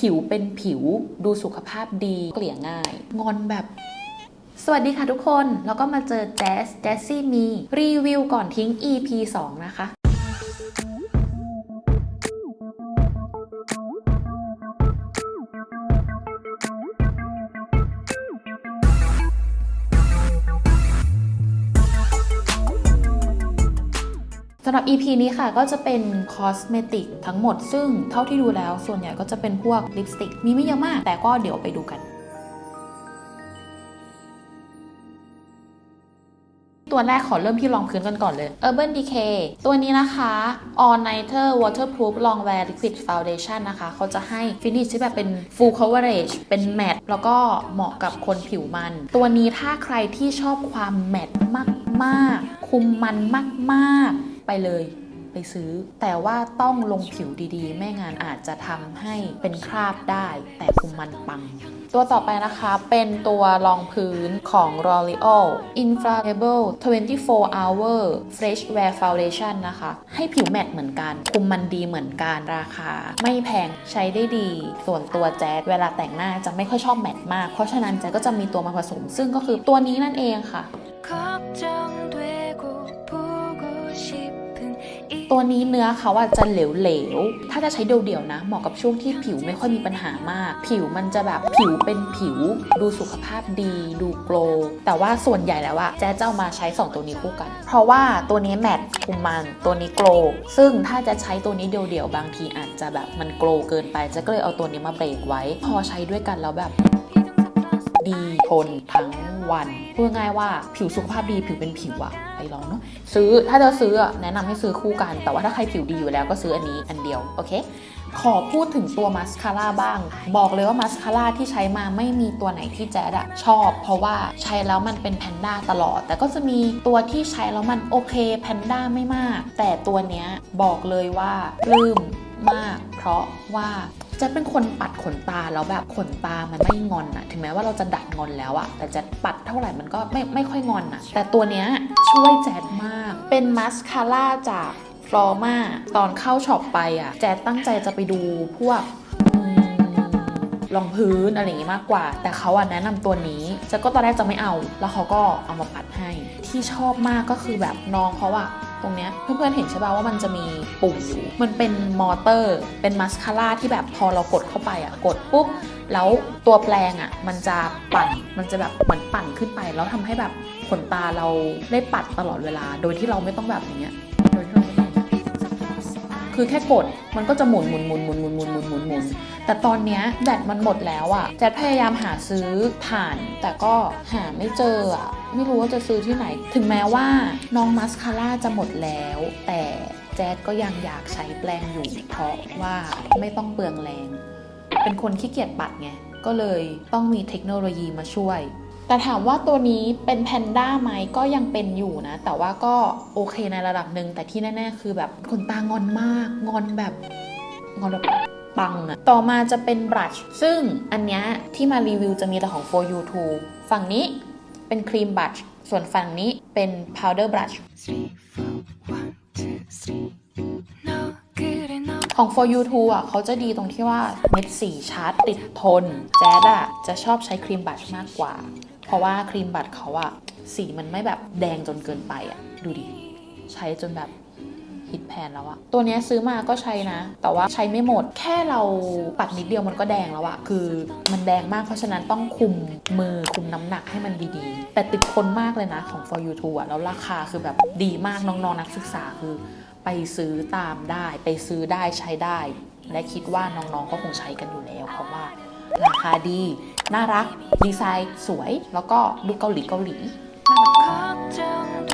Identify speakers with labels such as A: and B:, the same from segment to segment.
A: ผิวเป็นผิวดูสุขภาพดีเกลี่ยง่าย งอนแบบ สวัสดีค่ะทุกคน แล้วก็มาเจอแจสแจสซี่มี รีวิวก่อนทิ้ง EP 2 นะคะำหรับ EP นี้ค่ะก็จะเป็นคอสเมติกทั้งหมด ซึ่งเท่าที่ดูแล้วส่วนใหญ่ก็จะเป็นพวกลิปสติก มีไม่เยอะมาก แต่ก็เดี๋ยวไปดูกัน ตัวแรกขอเริ่มที่รองพื้นกันก่อนเลย Urban Decay ตัวนี้นะคะ All Nighter Waterproof Long Wear Liquid Foundation นะคะ เขาจะให้ finish ที่แบบเป็น full coverage เป็นแมตต์แล้วก็เหมาะกับคนผิวมัน ตัวนี้ถ้าใครที่ชอบความแมตต์มาก ๆ คุมมันมาก ๆ ไปเลยไปซื้อ แต่ว่าต้องลงผิวดีๆ ไม่งั้นอาจจะทำให้เป็นคราบได้ แต่คุมมันปัง ตัวต่อไปนะคะเป็นตัวรองพื้นของ L'Oreal Infallible 24 Hour Fresh Wear Foundation นะคะ ให้ผิวแมตต์เหมือนกัน คุมมันดีเหมือนกัน ราคา ไม่แพงใช้ได้ดี ส่วนตัวแจ๊ดเวลาแต่งหน้าจะไม่ค่อยชอบแมตต์มาก เพราะฉะนั้นแจ๊ดก็จะมีตัวมาผสม ซึ่งก็คือตัวนี้นั่นเองค่ะ ตัวนี้เนื้อเขาอะจะเหลวๆ ถ้าจะใช้เดี่ยวๆนะ เหมาะกับช่วงที่ผิวไม่ค่อยมีปัญหามาก ผิวมันจะแบบผิวเป็นผิว ดูสุขภาพดี ดูโกลว์แต่ว่าส่วนใหญ่แล้วอะแจ๊จะเอามาใช้ 2 ตัวนี้คู่กัน เพราะว่าตัวนี้แมตต์คุมมันตัวนี้โกลว์ซึ่งถ้าจะใช้ตัวนี้เดี่ยวๆ บางทีอาจจะแบบมันโกลว์เกินไปเจ๊ก็เลยเอาตัวนี้มาเบรกไว้ พอใช้ด้วยกันแล้วแบบ ดีทนทั้งวัน พูดง่ายว่าผิวสุขภาพดีผิวเป็นผิวอะไปลองเนาะซื้อถ้าจะซื้อแนะนำให้ซื้อคู่กัน แต่ว่าถ้าใครผิวดีอยู่แล้วก็ซื้ออันนี้อันเดียว โอเค ขอพูดถึงตัวมาสคาร่าบ้าง บอกเลยว่ามาสคาร่าที่ใช้มาไม่มีตัวไหนที่แจ๊ดอะชอบ เพราะว่าใช้แล้วมันเป็นแพนด้าตลอด แต่ก็จะมีตัวที่ใช้แล้วมันโอเคแพนด้าไม่มาก แต่ตัวเนี้ยบอกเลยว่าลืมมาก ราะว่าแจะเป็นคนปัดขนตาแล้วแบบขนตามันไม่งอนอะถึงแม้ว่าเราจะดัดงอนแล้วอะแต่แจะปัดเท่าไหร่มันก็ไม่ไม่ค่อยงอนอะแต่ตัวเนี้ยช่วยแจ๊ดมาก เป็นมัสคาร่าจากฟลอมาตอนเข้าช็อปไปอะแจ๊ดตั้งใจจะไปดูพวก รองพื้นอะไรอย่างงี้มากกว่า แต่เขาอะแนะนำตัวนี้จ๊ดก็ตอนแรกจะไม่เอา แล้วเขาก็เอามาปัดให้ ที่ชอบมากก็คือแบบน้องเขาอะตรงเนี้ยเพื่อนๆเห็นใช่ป่าวว่ามันจะมีปุ่มอยู่ มันเป็นมอเตอร์ เป็นมาสคาร่าที่แบบพอเรากดเข้าไปอะกดปุ๊บแล้วตัวแปลงอะมันจะปั่นมันจะแบบเหมือนปั่นขึ้นไป แล้วทำให้แบบขนตาเราได้ปัดตลอดเวลา โดยที่เราไม่ต้องแบบอย่างเงี้ยโดยที่เราไม่ต้องคือแค่กดมันก็จะหมุนหมุนหมุนหมุนหมุนหมุนหมุนหมุน แต่ตอนเนี้ยแบตมันหมดแล้วอะแจ๊ดพยายามหาซื้อผ่าน แต่ก็หาไม่เจออะไม่รู้ว่าจะซื้อที่ไหน ถึงแม้ว่าน้องมัสคาร่าจะหมดแล้ว แต่แจ๊ดก็ยังอยากใช้แปลงอยู่ เพราะว่าไม่ต้องเปลืองแรง เป็นคนขี้เกียจปัดไง ก็เลยต้องมีเทคโนโลยีมาช่วย แต่ถามว่าตัวนี้เป็นแพนด้าไหมก็ยังเป็นอยู่นะ แต่ว่าก็โอเคในระดับหนึ่ง แต่ที่แน่ ๆ คือแบบขนตางอนมาก งอนแบบงอนแบบ ปังอะต่อมาจะเป็นบลัชซึ่งอันนี้ที่มารีวิวจะมีแต่ของ for you too ฝั่งนี้เป็นครีมบลัชส่วนฝั่งนี้เป็นพ powder brush ของ for you too อะเขาจะดีตรงที่ว่าเม็ดสีชาร์จติดทน แจ๊ดอะจะชอบใช้ครีมบัตมากกว่า เพราะว่าครีมบัตเขาอะสีมันไม่แบบแดงจนเกินไปอะ ดูดิ ใช้จนแบบ ฮิตแพนแล้วอะตัวนี้ซื้อมาก็ใช้นะ แต่ว่าใช้ไม่หมด แค่เราปัดนิดเดียวมันก็แดงแล้วอะคือมันแดงมากเพราะฉะนั้นต้องคุมมือคุมน้ำหนักให้มันดีๆ แต่ติดทนมากเลยนะของ for you too อะแล้วราคาคือแบบดีมากน้องๆนักศึกษาคือ ไปซื้อตามได้ ไปซื้อได้ใช้ได้ และคิดว่าน้องๆก็คงใช้กันอยู่แล้วเพราะว่าราคาดี น่ารัก ดีไซน์สวย แล้วก็ดูเกาหลีเกาหลี น่ารัก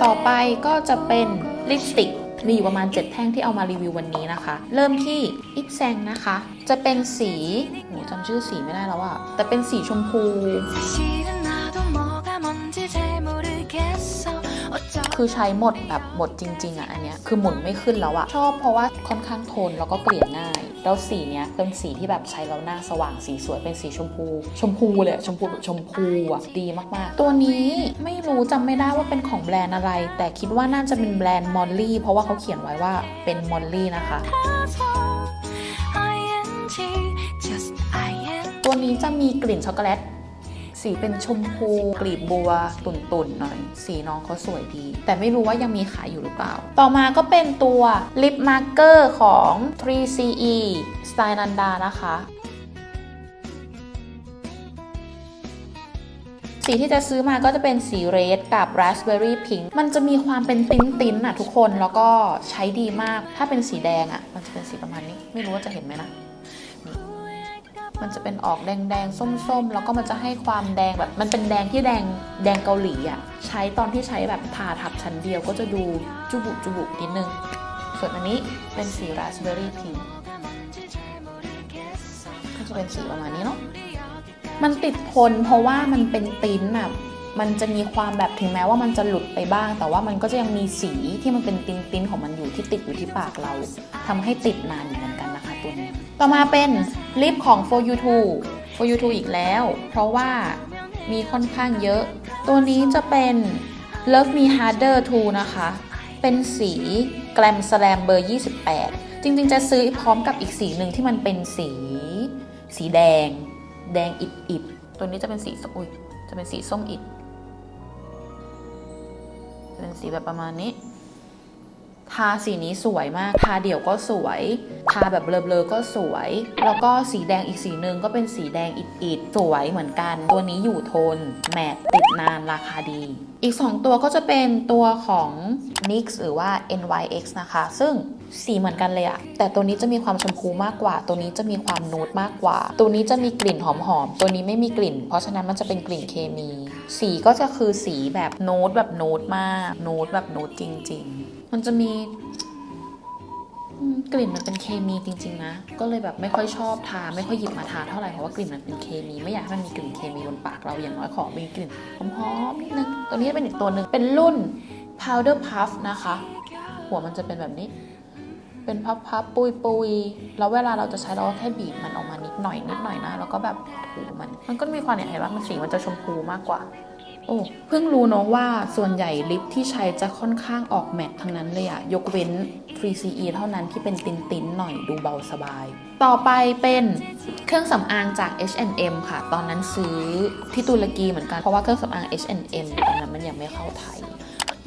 A: ต่อไปก็จะเป็นลิปสติก มีอยู่ประมาณ 7 แท่งที่เอามารีวิววันนี้นะคะ เริ่มที่อิปแซงนะคะ จะเป็นสีโหจำชื่อสีไม่ได้แล้วอะแต่เป็นสีชมพูคือใช้หมดแบบหมดจริง ๆอะอันเนี้ยคือหมุนไม่ขึ้นแล้วอะชอบเพราะว่าค่อนข้างทนแล้วก็เปลี่ยง่าย แล้วสีเนี้ยเป็นสีที่แบบใช้แล้วหน้าสว่างสีสวยเป็นสีชมพู ชมพูเลยชมพูแบบชมพูอะดีมากๆ ตัวนี้ไม่รู้จำไม่ได้ว่าเป็นของแบรนด์อะไร แต่คิดว่าน่าจะเป็นแบรนด์มอลลี่เพราะว่าเขาเขียนไว้ว่าเป็นมอลลี่นะคะ
B: ing just
A: ตัวนี้จะมีกลิ่นช็อกโกแลต สีเป็นชมพู กลีบบัว ตุ่นๆหน่อย สีน้องเขาสวยดี แต่ไม่รู้ว่ายังมีขายอยู่หรือเปล่า ต่อมาก็เป็นตัวลิปมาร์เกอร์ของ 3CE สไตล์นันดานะคะสีที่จะซื้อมาก็จะเป็นสีเรดกับ raspberry pink มันจะมีความเป็นติ้นติ้นๆอะทุกคนแล้วก็ใช้ดีมาก ถ้าเป็นสีแดงอะมันจะเป็นสีประมาณนี้ ไม่รู้ว่าจะเห็นไหมนะ มันจะเป็นออกแดงๆ ส้มๆ แล้วก็มันจะให้ความแดงแบบ มันเป็นแดงที่แดงแดงเกาหลีอะใช้ตอนที่ใช้แบบทาทับชั้นเดียวก็จะดูจุบุจุบุนิดนึง ส่วนอันนี้เป็นสี raspberry pink ก็จะเป็นสีประมาณนี้เนาะ มันติดทนเพราะว่ามันเป็นติ้นอะมันจะมีความแบบถึงแม้ว่ามันจะหลุดไปบ้าง แต่ว่ามันก็จะยังมีสีที่มันเป็นติ้นติ้นของมันอยู่ที่ติดอยู่ที่ปากเราทำให้ติดนานอยู่เหมือนกันนะคะ ต่อมาเป็นลิปของ for you to for you to อีกแล้ว เพราะว่ามีค่อนข้างเยอะ ตัวนี้จะเป็น love me harder to นะคะ เป็นสี glam slam เบอร์ 28 จริงๆ จะซื้อพร้อมกับอีกสีหนึ่งที่มันเป็นสี สีแดง แดงอิดอิดๆตัวนี้จะเป็นสีส้มอุ้ยจะเป็นสีส้มอิดเป็นสีแบบประมาณนี้ ทาสีนี้สวยมาก ทาเดี่ยวก็สวย ทาแบบเบลอๆก็สวย แล้วก็สีแดงอีกสีหนึ่งก็เป็นสีแดงอิดๆ สวยเหมือนกัน ตัวนี้อยู่ทน แมตติดนานราคาดี อีก 2 ตัวก็จะเป็นตัวของ NYX หรือว่า NYX นะคะ ซึ่งสีเหมือนกันเลยอะแต่ตัวนี้จะมีความชมพูมากกว่า ตัวนี้จะมีความนูดมากกว่า ตัวนี้จะมีกลิ่นหอมๆ ตัวนี้ไม่มีกลิ่น เพราะฉะนั้นมันจะเป็นกลิ่นเคมี สีก็จะคือสีแบบน้ตแบบน้ตมากน้ตแบบน้ตจริง ๆ มันจะมีกลิ่นมันเป็นเคมีจริงๆนะ ก็เลยแบบไม่ค่อยชอบทา ไม่ค่อยหยิบมาทาเท่าไหร่เพราะว่ากลิ่นมันเป็นเคมีไม่อยากให้มันมีกลิ่นเคมีบนปากเราอย่างน้อยขอมีกลิ่นหอมๆนิดนึงตัวนี้เป็นอีกตัวหนึ่งเป็นรุ่น powder puff นะคะ หัวมันจะเป็นแบบนี้ เป็นพับพับปุยปุยๆแล้วเวลาเราจะใช้เราก็แค่บีบมันออกมานิดหน่อยนิดหน่อยนะแล้วก็แบบถูมันมันก็มีความเนี่ยเห็นว่ามันสีมันจะชมพูมากกว่า โอ้เพิ่งรู้เนาะว่าส่วนใหญ่ลิปที่ใช้จะค่อนข้างออกแมตทั้งนั้นเลยอะยกเว้น 3CE เท่านั้นที่เป็นตินๆหน่อยดูเบาสบาย ต่อไปเป็นเครื่องสำอางจาก H&M ค่ะ ตอนนั้นซื้อที่ตุรกีเหมือนกัน เพราะว่าเครื่องสำอาง H&M ตอนนั้นมันยังไม่เข้าไทย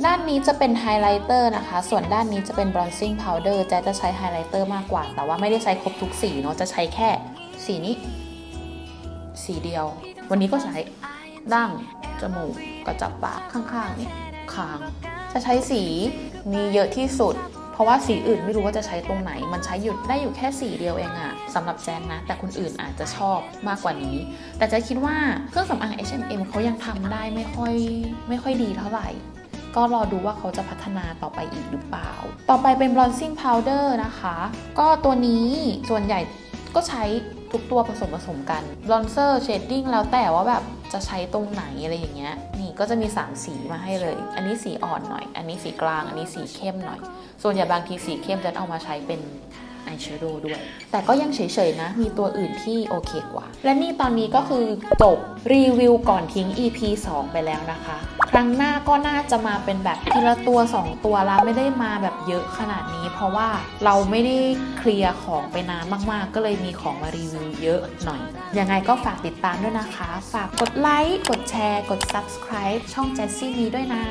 A: ด้านนี้จะเป็นไฮไลท์เตอร์นะคะ ส่วนด้านนี้จะเป็น bronzing powder แจ๊จะใช้ไฮไลท์เตอร์มากกว่า แต่ว่าไม่ได้ใช้ครบทุกสีเนาะ จะใช้แค่สีนี้ สีเดียว วันนี้ก็ใช้ดั้ง จมูกกระจับปากข้างๆนี่คาง จะใช้สีนี้เยอะที่สุด เพราะว่าสีอื่นไม่รู้ว่าจะใช้ตรงไหน มันใช้หยุดได้อยู่แค่สีเดียวเองอะสำหรับแจนนะ แต่คนอื่นอาจจะชอบมากกว่านี้ แต่จะคิดว่าเครื่องสำอาง H&M เขายังทำได้ไม่ค่อยไม่ค่อยดีเท่าไหร่ก็รอดูว่าเขาจะพัฒนาต่อไปอีกหรือเปล่า ต่อไปเป็น bronzing powder นะคะ ก็ตัวนี้ส่วนใหญ่ก็ใช้ ทุกตัวผสมผสมกันลอนเซอร์เชดดิ้งแล้วแต่ว่าแบบจะใช้ตรงไหนอะไรอย่างเงี้ย นี่ก็จะมี 3 สีมาให้เลย อันนี้สีอ่อนหน่อย อันนี้สีกลาง อันนี้สีเข้มหน่อย ส่วนใหญ่บางทีสีเข้มจะเอามาใช้เป็น อายแชโดว์ด้วย แต่ก็ยังเฉยๆนะ มีตัวอื่นที่โอเคกว่า และนี่ตอนนี้ก็คือจบรีวิวก่อนทิ้ง EP 2 ไปแล้วนะคะ ครั้งหน้าก็น่าจะมาเป็นแบบทีละตัว 2 ตัวแล้วไม่ได้มาแบบเยอะขนาดนี้ เพราะว่าเราไม่ได้เคลียร์ของไปนานมากๆ ก็เลยมีของมารีวิวเยอะหน่อย ยังไงก็ฝากติดตามด้วยนะคะ ฝากกดไลค์ กดแชร์ กด subscribe ช่อง Jessie นี้ด้วยนะ